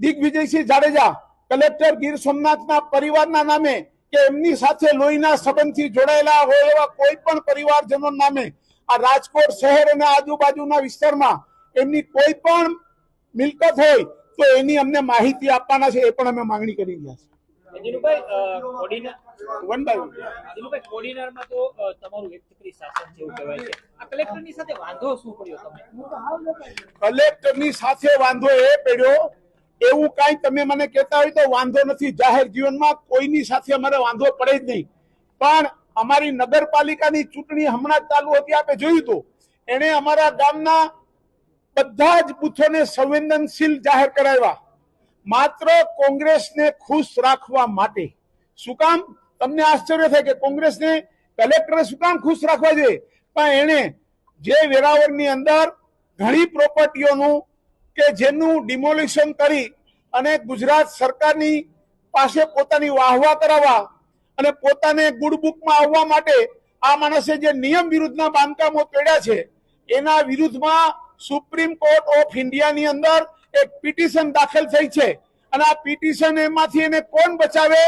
Digvijaysinh Jadeja collector Gir સોમનાથના પરિવારના નામે કે એમની સાથે લોહીના સંબંધથી જોડાયેલા હોય એવા કોઈ પણ પરિવારજનો નામે આ રાજકોટ શહેર અને આજુબાજુના વિસ્તારમાં એમની કોઈ પણ મિલકત હોય તો એની અમને માહિતી આપવાના છે એ પણ અમે માંગણી કરી રહ્યા છે. કલેક્ટરની સાથે વાંધો એ પડ્યો એવું કાંઈ તમે મને કહેતા હોય તો વાંધો નથી. જાહેર જીવનમાં કોઈની સાથે અમારે વાંધો પડે જ નહીં. પણ અમારી નગરપાલિકાની ચૂંટણી હમણાં જ ચાલુ હતી આપણે જોયું હતું. એણે અમારા ગામના બધા જ બુથોને સંવેદનશીલ જાહેર કરાવ્યા. માત્ર કોંગ્રેસને ખુશ રાખવા માટે. શું કામ? તમને આશ્ચર્ય થાય કે કોંગ્રેસને કલેક્ટરે શું કામ ખુશ રાખવા જોઈએ? પણ એણે જે વેરાવળની અંદર ઘણી પ્રોપર્ટીઓનું કે જેનું ડિમોલિશન કરી અને ગુજરાત સરકારની પાસે પોતાની વાહવા કરાવવા અને પોતાને ગુડ બુકમાં આવવા માટે આ માણસે જે નિયમ વિરુદ્ધના બાંધકામો પેડ્યા છે, એના વિરુદ્ધમાં સુપ્રીમ કોર્ટ ઓફ ઇન્ડિયાની અંદર એક પિટિશન દાખલ થઈ છે. અને આ પિટિશન એમાંથી એને કોણ બચાવે?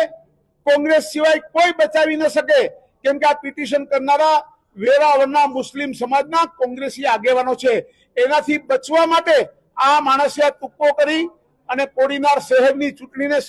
કોંગ્રેસ સિવાય કોઈ બચાવી ન શકે. કેમ કે આ પિટિશન કરનારા વેરાવળના મુસ્લિમ સમાજના કોંગ્રેસી આગેવાનો છે. એનાથી બચવા માટે આ માણસે આ તુક્કો કરી અને કોડીનાર શહેરની ચૂંટણીને